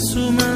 su mano.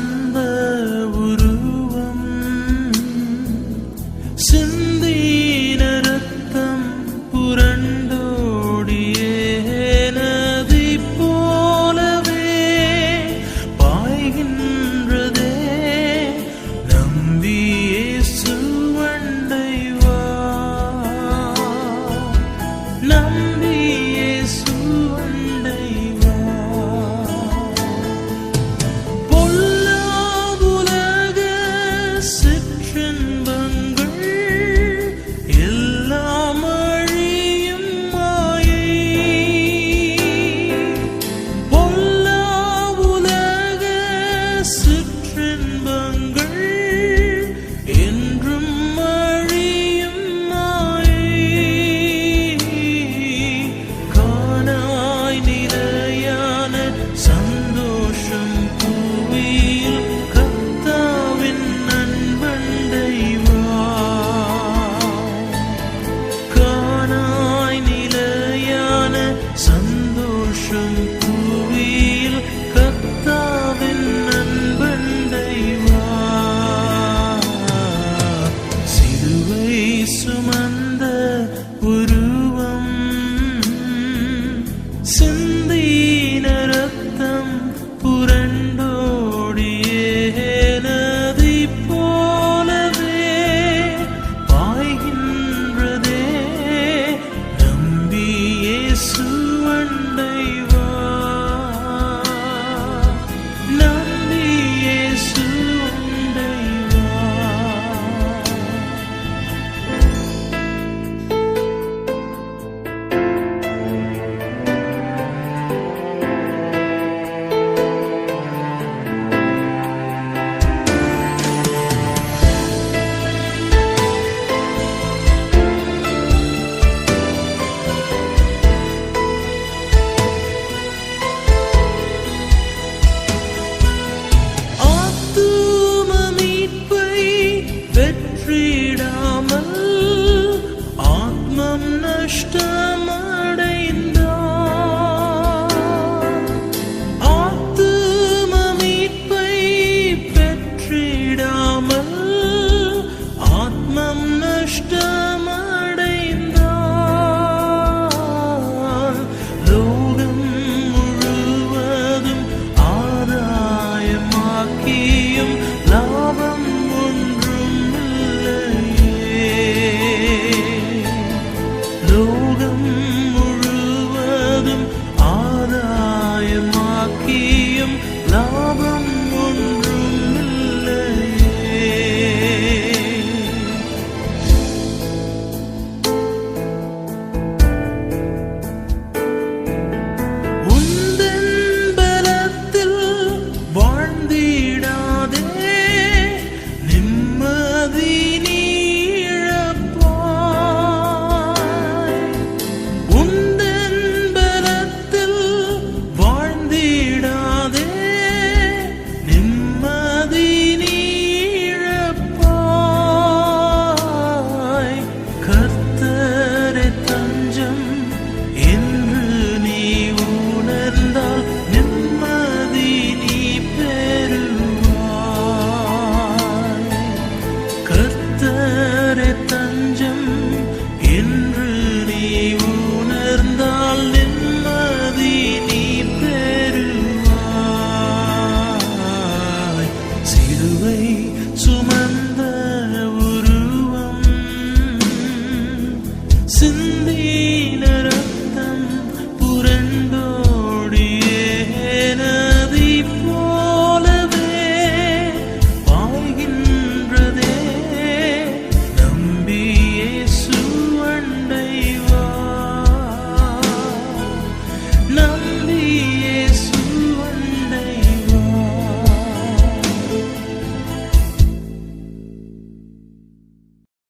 No. சிந்தீன ரத்தம் புரண்டோடியேனதை போலவே வாழ்கின்றதே நம்பியே சுவண்டை வா. நம்